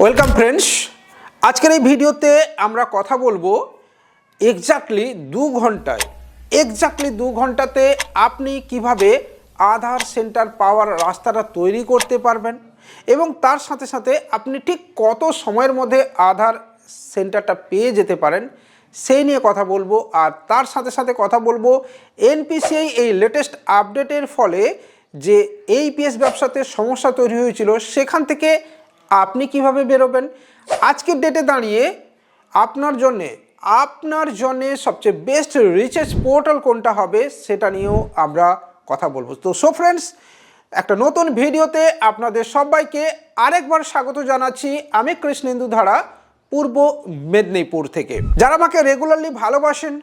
Welcome friends আজকের এই ভিডিওতে আমরা কথা বলব এক্স্যাক্টলি দু ঘন্টায়। এক্স্যাক্টলি দু ঘন্টাতে আপনি কীভাবে আধার সেন্টার পাওয়ার রাস্তাটা তৈরি করতে পারবেন এবং তার সাথে সাথে আপনি ঠিক কত সময়ের মধ্যে আধার সেন্টারটা পেয়ে যেতে পারেন, সেই নিয়ে কথা বলব। আর তার সাথে সাথে কথা বলব এনপিসিআই এই লেটেস্ট আপডেটের ফলে যে এই পিএস ব্যবসাতে সমস্যা তৈরি হয়েছিল, সেখান থেকে আপনি কীভাবে বেরোবেন? আজকের ডেটে দাঁড়িয়ে আপনার জন্যে আপনার জন্যে সবচেয়ে বেস্ট রিচার্জ পোর্টাল কোনটা হবে সেটা নিয়েও আমরা কথা বলব। তো সো ফ্রেন্ডস একটা নতুন ভিডিওতে আপনাদের সবাইকে আরেকবার স্বাগত জানাচ্ছি আমি কৃষ্ণেন্দু ধারা, পূর্ব মেদিনীপুর থেকে। যারা আমাকে রেগুলারলি ভালোবাসেন,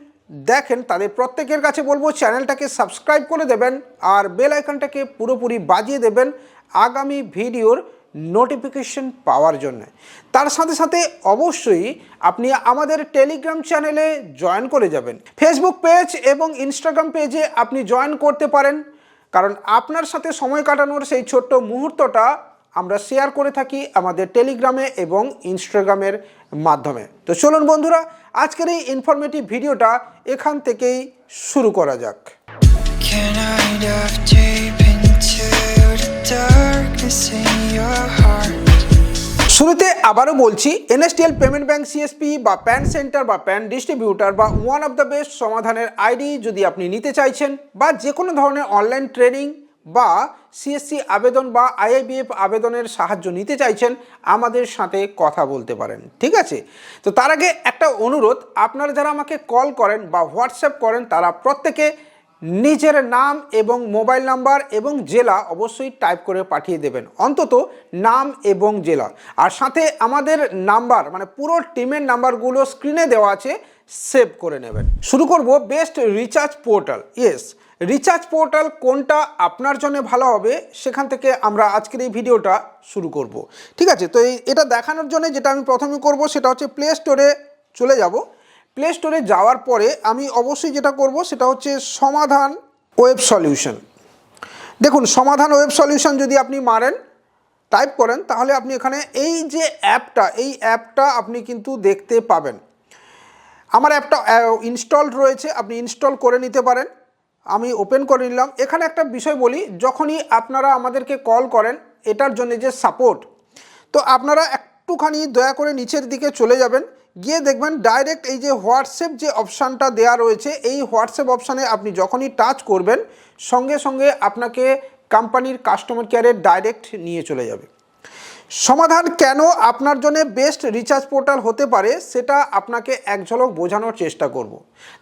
দেখেন, তাদের প্রত্যেকের কাছে বলব চ্যানেলটাকে সাবস্ক্রাইব করে দেবেন আর বেল আইকনটাকে পুরোপুরি বাজিয়ে দেবেন। আগামী ভিডিওর নোটিফিকেশন পাওয়ার জন্য। তার সাথে সাথে অবশ্যই আপনি আমাদের টেলিগ্রাম চ্যানেলে জয়েন করে যাবেন। ফেসবুক পেজ এবং ইনস্টাগ্রাম পেজে আপনি জয়েন করতে পারেন। কারণ আপনার সাথে সময় কাটানোর সেই ছোট্ট মুহূর্তটা আমরা শেয়ার করে থাকি আমাদের টেলিগ্রামে এবং ইনস্টাগ্রামের মাধ্যমে। তো চলুন বন্ধুরা, আজকের এই ইনফরমেটিভ ভিডিওটা এখান থেকেই শুরু করা যাক। শুরুতে আবারও বলছি, এনএসটিএল পেমেন্ট ব্যাংক সিএসপি বা প্যান সেন্টার বা প্যান ডিস্ট্রিবিউটার বা ওয়ান অফ দ্য বেস্ট সমাধানের আইডি যদি আপনি নিতে চাইছেন বা যে কোনো ধরনের অনলাইন ট্রেনিং বা সিএসসি আবেদন বা আইআইবিএফ আবেদনের সাহায্য নিতে চাইছেন, আমাদের সাথে কথা বলতে পারেন, ঠিক আছে? তো তার আগে একটা অনুরোধ, আপনারা যারা আমাকে কল করেন বা হোয়াটসঅ্যাপ করেন, তারা প্রত্যেকে নিজের নাম এবং মোবাইল নাম্বার এবং জেলা অবশ্যই টাইপ করে পাঠিয়ে দেবেন। অন্তত নাম এবং জেলা। আর সাথে আমাদের নাম্বার মানে পুরো টিমের নাম্বারগুলো স্ক্রিনে দেওয়া আছে, সেভ করে নেবেন। শুরু করব best recharge portal. Yes, recharge portal কোনটা আপনার জন্য ভালো হবে সেখান থেকে আমরা আজকের এই ভিডিওটা শুরু করব। ঠিক আছে, তো এই, এটা দেখানোর জন্য যেটা আমি প্রথমে করব সেটা হচ্ছে প্লে স্টোরে চলে যাব। প্লে স্টোরে যাওয়ার পরে আমি অবশ্যই যেটা করব সেটা হচ্ছে সমাধান ওয়েব সলিউশন দেখুন, সমাধান ওয়েব সলিউশন যদি আপনি মারেন টাইপ করেন, তাহলে আপনি এখানে এই যে অ্যাপটা, এই অ্যাপটা আপনি কিন্তু দেখতে পাবেন। আমার অ্যাপটা ইনস্টলড রয়েছে, আপনি ইনস্টল করে নিতে পারেন। আমি ওপেন করে নিলাম। এখানে একটা বিষয় বলি, যখনই আপনারা আমাদেরকে কল করেন, এটার জন্য যে সাপোর্ট তো আপনারা একটুখানি দয়া করে নিচের দিকে চলে যাবেন। গিয়ে দেখবেন ডাইরেক্ট এই যে হোয়াটসঅ্যাপ যে অপশানটা দেওয়া রয়েছে, এই হোয়াটসঅ্যাপ অপশানে আপনি যখনই টাচ করবেন, সঙ্গে সঙ্গে আপনাকে কোম্পানির কাস্টমার কেয়ারে ডাইরেক্ট নিয়ে চলে যাবে। সমাধান কেন আপনার জন্য বেস্ট রিচার্জ পোর্টাল হতে পারে, সেটা আপনাকে এক ঝলক বোঝানোর চেষ্টা করব।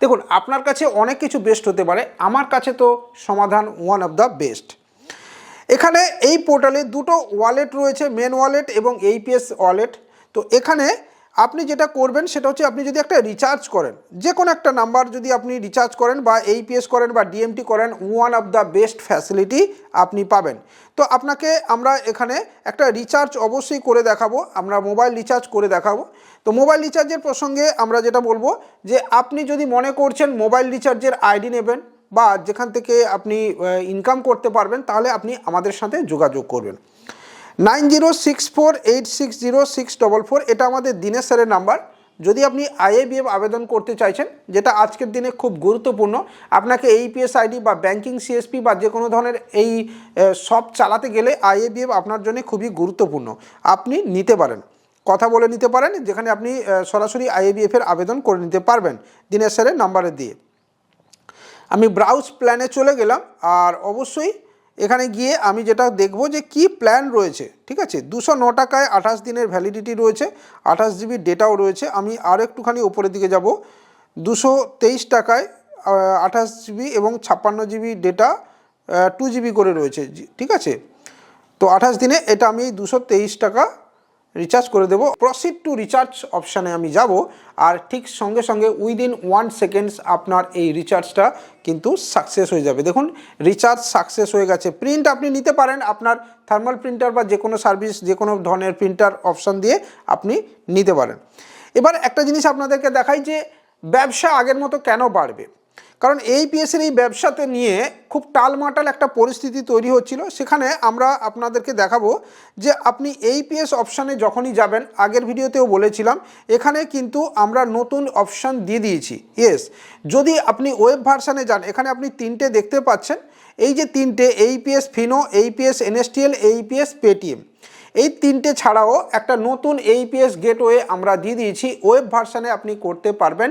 দেখুন, আপনার কাছে অনেক কিছু বেস্ট হতে পারে, আমার কাছে তো সমাধান ওয়ান অফ দ্য বেস্ট এখানে এই পোর্টালে দুটো ওয়ালেট রয়েছে মেন ওয়ালেট এবং এইপিএস ওয়ালেট তো এখানে আপনি যেটা করবেন সেটা হচ্ছে আপনি যদি একটা রিচার্জ করেন যে কোনো একটা নাম্বার যদি আপনি রিচার্জ করেন বা এইপিএস করেন বা ডিএমটি করেন one of the best facility আপনি পাবেন। তো আপনাকে আমরা এখানে একটা রিচার্জ অবশ্যই করে দেখাবো, আমরা মোবাইল রিচার্জ করে দেখাবো। তো মোবাইল রিচার্জের প্রসঙ্গে আমরা যেটা বলব যে, আপনি যদি মনে করছেন মোবাইল রিচার্জের আইডি নেবেন বা যেখান থেকে আপনি ইনকাম করতে পারবেন, তাহলে আপনি আমাদের সাথে যোগাযোগ করবেন। Nine zero six four eight six zero six double four, এটা আমাদের দিনের স্যারের নাম্বার। যদি আপনি আইএবিএফ আবেদন করতে চাইছেন, যেটা আজকের দিনে খুব গুরুত্বপূর্ণ, আপনাকে এইপিএস আইডি বা ব্যাংকিং সিএসপি বা যে কোনো ধরনের এই সব চালাতে গেলে আইএবিএফ আপনার জন্য খুবই গুরুত্বপূর্ণ। আপনি নিতে পারেন। কথা বলে নিতে পারেন, যেখানে আপনি সরাসরি আইএবিএফ এর আবেদন করে নিতে পারবেন দিনের স্যারের নাম্বারে দিয়ে। আমি ব্রাউজ প্ল্যানে চলে গেলাম, আর অবশ্যই এখানে গিয়ে আমি যেটা দেখব যে কি প্ল্যান রয়েছে, ঠিক আছে? দুশো ন টাকায় আঠাশ দিনের ভ্যালিডিটি রয়েছে, আঠাশ জিবির ডেটাও রয়েছে। আমি আর একটুখানি ওপরের দিকে যাব। দুশো তেইশ টাকায় আঠাশ জিবি এবং ছাপ্পান্ন জিবি ডেটা টু জিবি করে রয়েছে ঠিক আছে? তো আঠাশ দিনে এটা আমি দুশো তেইশ টাকা রিচার্জ করে দেবো। প্রসিড টু রিচার্জ অপশানে আমি যাব আর ঠিক সঙ্গে সঙ্গে উইদিন ওয়ান সেকেন্ডস আপনার এই রিচার্জটা কিন্তু সাকসেস হয়ে যাবে। দেখুন রিচার্জ সাকসেস হয়ে গেছে। প্রিন্ট আপনি নিতে পারেন। আপনার থার্মাল প্রিন্টার বা যে কোনো সার্ভিস যে কোনো ধরনের প্রিন্টার অপশান দিয়ে আপনি নিতে পারেন। এবার একটা জিনিস আপনাদেরকে দেখাই যে ব্যবসা আগের মতো কেন বাড়বে? কারণ এই পিএসের এই ব্যবসাতে নিয়ে খুব টালমাটাল একটা পরিস্থিতি তৈরি হচ্ছিল। সেখানে আমরা আপনাদেরকে দেখাবো যে আপনি এই পিএস অপশানে যখনই যাবেন, আগের ভিডিওতেও বলেছিলাম, এখানে কিন্তু আমরা নতুন অপশান দিয়ে দিয়েছি। ইয়েস যদি আপনি ওয়েব ভার্সানে যান, এখানে আপনি তিনটে দেখতে পাচ্ছেন। এই যে তিনটে, এই এইপিএস ফিনো, এই এইপিএস এনএসটিএল এইপিএস পেটিএম। এই তিনটে ছাড়াও একটা নতুন এইপিএস গেটওয়ে আমরা দিয়ে দিয়েছি। ওয়েব ভার্সানে আপনি করতে পারবেন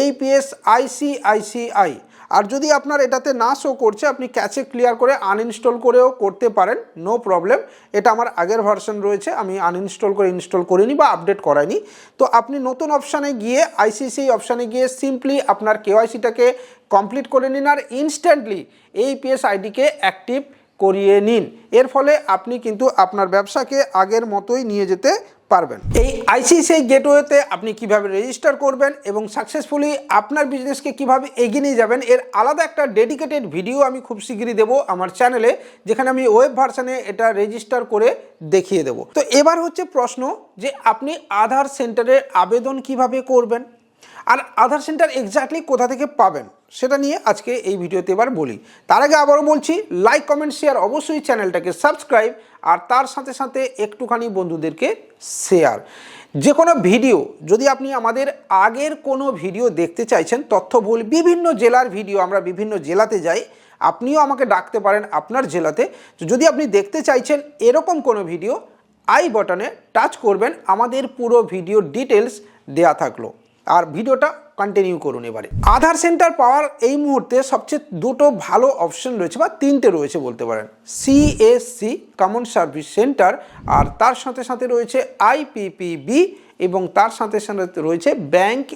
এইপিএস আইসিআইসিআই আর যদি আপনার এটাতে না শো করছে, আপনি ক্যাচে ক্লিয়ার করে আনইনস্টল করেও করতে পারেন নো প্রবলেম এটা আমার আগের ভার্সন রয়েছে, আমি আনইনস্টল করে ইনস্টল করিনি বা আপডেট করাইনি। তো আপনি নতুন অপশানে গিয়ে আইসিসি অপশানে গিয়ে সিম্পলি আপনার কেওয়াইসিটাকে কমপ্লিট করে নিন, আর ইনস্ট্যান্টলি এই পিএস আইডিকে অ্যাক্টিভ করিয়ে নিন। এর ফলে আপনি কিন্তু আপনার ব্যবসাকে আগের মতোই নিয়ে যেতে পারবেন। এই আইসিসিআই গেটওয়েতে আপনি কীভাবে রেজিস্টার করবেন এবং সাকসেসফুলি আপনার বিজনেসকে কীভাবে এগিয়ে নিয়ে যাবেন, এর আলাদা একটা ডেডিকেটেড ভিডিও আমি খুব শীঘ্রই দেবো আমার চ্যানেলে যেখানে আমি ওয়েব ভার্সানে এটা রেজিস্টার করে দেখিয়ে দেবো। তো এবার হচ্ছে প্রশ্ন যে আপনি আধার সেন্টারে আবেদন কীভাবে করবেন? আর আধার সেন্টার এক্স্যাক্টলি কোথা থেকে পাবেন? সেটা নিয়ে আজকে এই ভিডিওতে এবার বলি। তার আগে আবারও বলছি লাইক কমেন্ট শেয়ার অবশ্যই চ্যানেলটাকে সাবস্ক্রাইব আর তার সাথে সাথে একটুখানি বন্ধুদেরকে শেয়ার যে কোনো ভিডিও, যদি আপনি আমাদের আগের কোনো ভিডিও দেখতে চাইছেন তথ্যবহুল বিভিন্ন জেলার ভিডিও, আমরা বিভিন্ন জেলাতে যাই, আপনিও আমাকে ডাকতে পারেন আপনার জেলাতে। যদি আপনি দেখতে চাইছেন এরকম কোনো ভিডিও আই বটনে টাচ করবেন, আমাদের পুরো ভিডিও ডিটেলস দেয়া থাকল। আর ভিডিওটা কন্টিনিউ করুন এবারে। আধার সেন্টার পাওয়ার এই মুহূর্তে সবচেয়ে দুটো ভালো অপশন রয়েছে বা তিনটে রয়েছে বলতে পারেন। সিএসসি কমন সার্ভিস সেন্টার আর তার সাথে সাথে রয়েছে আইপিপিবি এবং তার সাথে সাথে রয়েছে ব্যাংক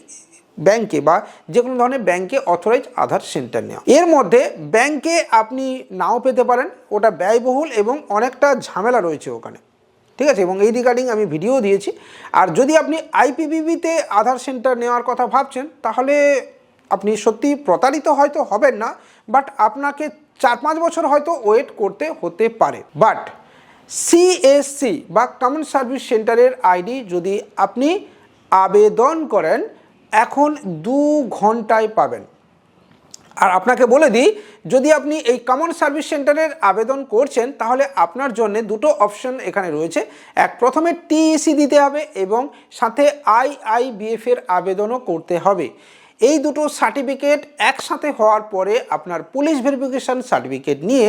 ব্যাংকে বা যে কোনো ধরনের ব্যাংকে অথরাইজ আধার সেন্টার নেওয়া। এর মধ্যে ব্যাংকে আপনি নাও পেতে পারেন, ওটা ব্যয়বহুল এবং অনেকটা ঝামেলা রয়েছে ওখানে। ঠিক আছে? এবং এই রিগার্ডিং আমি ভিডিও দিয়েছি। আর যদি আপনি আইপিবিবিতে আধার সেন্টার নেওয়ার কথা ভাবছেন, তাহলে আপনি সত্যি প্রতারিত হয়তো হবেন না বাট আপনাকে চার পাঁচ বছর হয়তো ওয়েট করতে হতে পারে। বাট সিএসসি বা কমন সার্ভিস সেন্টারের আইডি যদি আপনি আবেদন করেন, এখন দু ঘন্টায় পাবেন। আর আপনাকে বলে দিই, যদি আপনি এই কমন সার্ভিস সেন্টারের আবেদন করছেন, তাহলে আপনার জন্য দুটো অপশন এখানে রয়েছে। এক, প্রথমে টিইসি দিতে হবে এবং সাথে আইআইবিএফ এর আবেদনও করতে হবে। এই দুটো সার্টিফিকেট একসাথে হওয়ার পরে আপনার পুলিশ ভেরিফিকেশন সার্টিফিকেট নিয়ে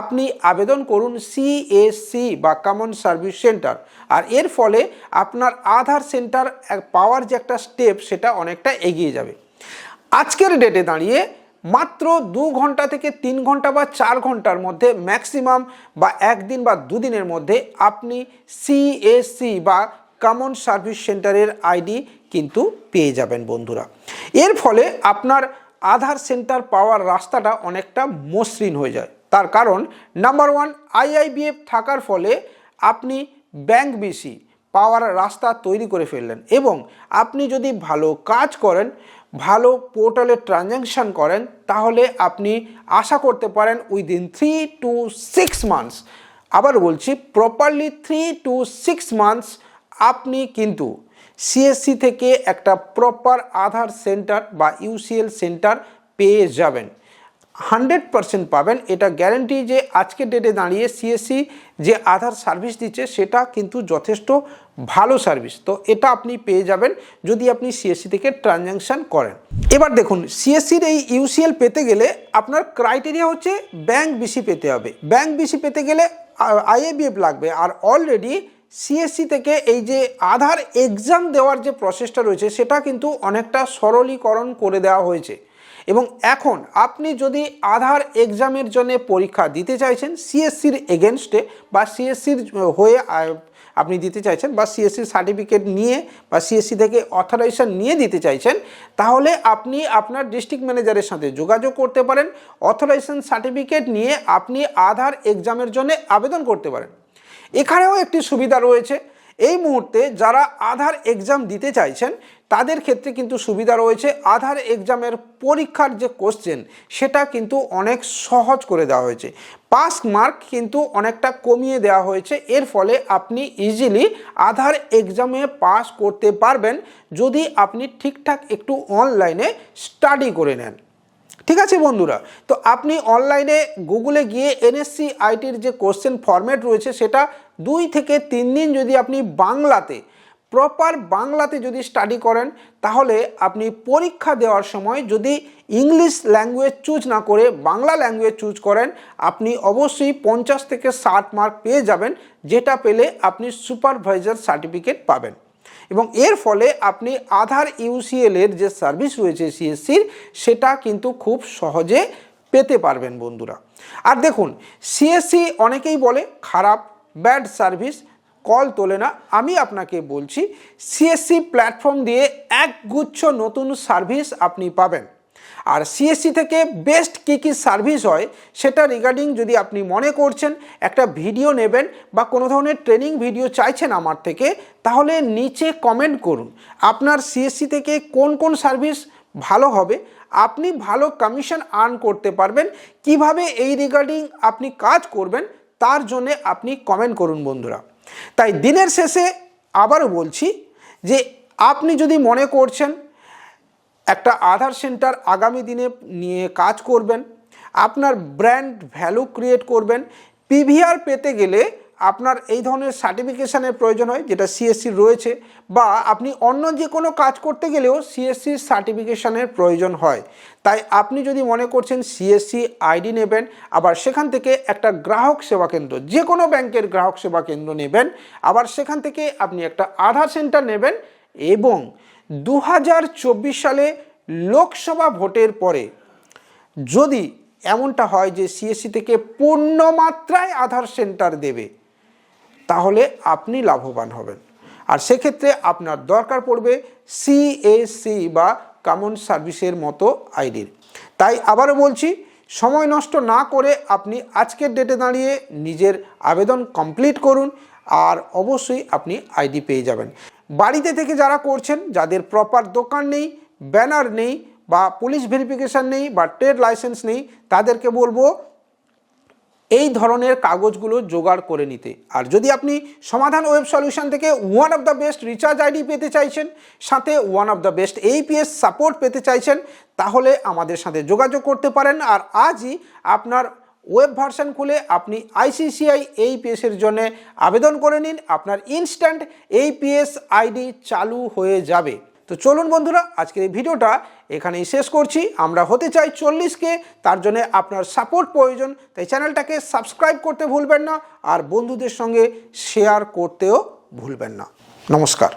আপনি আবেদন করুন সিএসসি বা কমন সার্ভিস সেন্টার আর এর ফলে আপনার আধার সেন্টার পাওয়ার যে একটা স্টেপ সেটা অনেকটা এগিয়ে যাবে। আজকের ডেটে দাঁড়িয়ে মাত্র দু ঘণ্টা থেকে তিন ঘণ্টা বা চার ঘণ্টার মধ্যে ম্যাক্সিমাম বা একদিন বা দুদিনের মধ্যে আপনি সিএসসি বা কমন সার্ভিস সেন্টারের আইডি কিন্তু পেয়ে যাবেন বন্ধুরা। এর ফলে আপনার আধার সেন্টার পাওয়ার রাস্তাটা অনেকটা মসৃণ হয়ে যায়। তার কারণ নাম্বার ওয়ান আইআইবিএফ থাকার ফলে আপনি ব্যাংক বিসি পাওয়ার রাস্তা তৈরি করে ফেললেন এবং আপনি যদি ভালো কাজ করেন ভালো পোর্টালে ট্রানজ্যাকশান করেন, তাহলে আপনি আশা করতে পারেন within three to six months আবার বলছি properly three to six months আপনি কিন্তু সিএসসি থেকে একটা প্রপার আধার সেন্টার বা ইউসিএল সেন্টার পেয়ে যাবেন। হান্ড্রেড পারসেন্ট পাবেন। এটা গ্যারেন্টি যে আজকের ডেটে দাঁড়িয়ে সিএসসি যে আধার সার্ভিস দিচ্ছে, সেটা কিন্তু যথেষ্ট ভালো সার্ভিস তো এটা আপনি পেয়ে যাবেন যদি আপনি সিএসসি থেকে ট্রানজ্যাকশান করেন। এবার দেখুন সিএসসির এই ইউসিএল পেতে গেলে আপনার ক্রাইটেরিয়া হচ্ছে ব্যাংক বিসি পেতে হবে। ব্যাংক বিসি পেতে গেলে আইএবিএফ লাগবে। আর অলরেডি সিএসসি থেকে এই যে আধার এক্সাম দেওয়ার যে প্রসেসটা রয়েছে, সেটা কিন্তু অনেকটা সরলীকরণ করে দেওয়া হয়েছে। এবং এখন আপনি যদি আধার এক্সামের জন্য পরীক্ষা দিতে চাইছেন সিএসসির এগেনস্টে বা সিএসসির হয়ে আপনি দিতে চাইছেন বা সিএসসির সার্টিফিকেট নিয়ে বা সিএসসি থেকে অথরাইজেশন নিয়ে দিতে চাইছেন, তাহলে আপনি আপনার ডিস্ট্রিক্ট ম্যানেজারের সাথে যোগাযোগ করতে পারেন অথরাইজেশন সার্টিফিকেট নিয়ে আপনি আধার এক্সামের জন্য আবেদন করতে পারেন। এখানেও একটি সুবিধা রয়েছে এই মুহূর্তে যারা আধার এক্সাম দিতে চাইছেন, তাদের ক্ষেত্রে কিন্তু সুবিধা রয়েছে। আধার এক্সামের পরীক্ষার যে কোশ্চেন সেটা কিন্তু অনেক সহজ করে দেওয়া হয়েছে। পাস মার্ক কিন্তু অনেকটা কমিয়ে দেওয়া হয়েছে। এর ফলে আপনি ইজিলি আধার এক্সামে পাস করতে পারবেন। যদি আপনি ঠিকঠাক একটু অনলাইনে স্টাডি করে নেন। ঠিক আছে বন্ধুরা, তো আপনি অনলাইনে গুগলে গিয়ে এনএসসি আইটির যে কোশ্চেন ফরম্যাট রয়েছে সেটা দুই থেকে তিন দিন যদি আপনি বাংলাতে প্রপার বাংলাতে যদি স্টাডি করেন, তাহলে আপনি পরীক্ষা দেওয়ার সময় যদি ইংলিশ ল্যাঙ্গুয়েজ চুজ না করে বাংলা ল্যাঙ্গুয়েজ চুজ করেন, আপনি অবশ্যই পঞ্চাশ থেকে ষাট মার্ক পেয়ে যাবেন, যেটা পেলে আপনি সুপারভাইজার সার্টিফিকেট পাবেন। এবং এর ফলে আপনি আধার ইউসিএলের যে সার্ভিস রয়েছে সিএসসির সেটা কিন্তু খুব সহজে পেতে পারবেন বন্ধুরা। আর দেখুন সিএসসি অনেকেই বলে, খারাপ ব্যাড সার্ভিস কল তোলে না। আমি আপনাকে বলছি সিএসসি প্ল্যাটফর্ম দিয়ে একগুচ্ছ নতুন সার্ভিস আপনি পাবেন। আর সিএসসি থেকে বেস্ট কী কী সার্ভিস হয়, সেটা রিগার্ডিং যদি আপনি মনে করছেন, একটা ভিডিও নেবেন বা কোনো ধরনের ট্রেনিং ভিডিও চাইছেন আমার থেকে, তাহলে নিচে কমেন্ট করুন। আপনার সিএসসি থেকে কোন কোন সার্ভিস ভালো হবে, আপনি ভালো কমিশন আর্ন করতে পারবেন। কীভাবে এই রিগার্ডিং আপনি কাজ করবেন, তার জন্যে আপনি কমেন্ট করুন বন্ধুরা। তাই দিনের শেষে আবারও বলছি যে, আপনি যদি মনে করছেন একটা আধার সেন্টার আগামী দিনে নিয়ে কাজ করবেন, আপনার ব্র্যান্ড ভ্যালু ক্রিয়েট করবেন, পিভিআর পেতে গেলে আপনার এই ধরনের সার্টিফিকেশানের প্রয়োজন হয়, যেটা সিএসসি রয়েছে, বা আপনি অন্য যে কোনো কাজ করতে গেলেও সিএসসির সার্টিফিকেশানের প্রয়োজন হয়। তাই আপনি যদি মনে করছেন সিএসসি আইডি নেবেন, আবার সেখান থেকে একটা গ্রাহক সেবা কেন্দ্র যে কোনো ব্যাংকের গ্রাহক সেবা কেন্দ্র নেবেন, আবার সেখান থেকে আপনি একটা আধার সেন্টার নেবেন, এবং দু হাজার চব্বিশ সালে লোকসভা ভোটের পরে যদি এমনটা হয় যে সিএসসি থেকে পূর্ণ মাত্রায় আধার সেন্টার দেবে, তাহলে আপনি লাভবান হবেন। আর সেক্ষেত্রে আপনার দরকার পড়বে সিএসসি বা কমন সার্ভিসের মতো আইডির তাই আবারও বলছি, সময় নষ্ট না করে আপনি আজকের ডেটে দাঁড়িয়ে নিজের আবেদন কমপ্লিট করুন, আর অবশ্যই আপনি আইডি পেয়ে যাবেন। বাড়িতে থেকে যারা করছেন, যাদের প্রপার দোকান নেই ব্যানার নেই বা পুলিশ ভেরিফিকেশান নেই বা ট্রেড লাইসেন্স নেই, তাদেরকে বলব এই ধরনের কাগজগুলো জোগাড় করে নিতে। আর যদি আপনি সমাধান ওয়েব সলিউশন থেকে one of the best recharge ID পেতে চাইছেন, সাথে one of the best AEPS support পেতে চাইছেন, তাহলে আমাদের সাথে যোগাযোগ করতে পারেন। আর আজই আপনার ওয়েব ভার্সন খুলে আপনি আইসিসিআই এইপিএসের জন্য আবেদন করে নিন। আপনার ইনস্ট্যান্ট এইপিএস আইডি চালু হয়ে যাবে। তো চলুন বন্ধুরা, আজকের এই ভিডিওটা এখানেই শেষ করছি। আমরা হতে চাই চল্লিশকে, তার জন্য আপনার সাপোর্ট প্রয়োজন। তাই চ্যানেলটাকে সাবস্ক্রাইব করতে ভুলবেন না আর বন্ধুদের সঙ্গে শেয়ার করতেও ভুলবেন না। নমস্কার।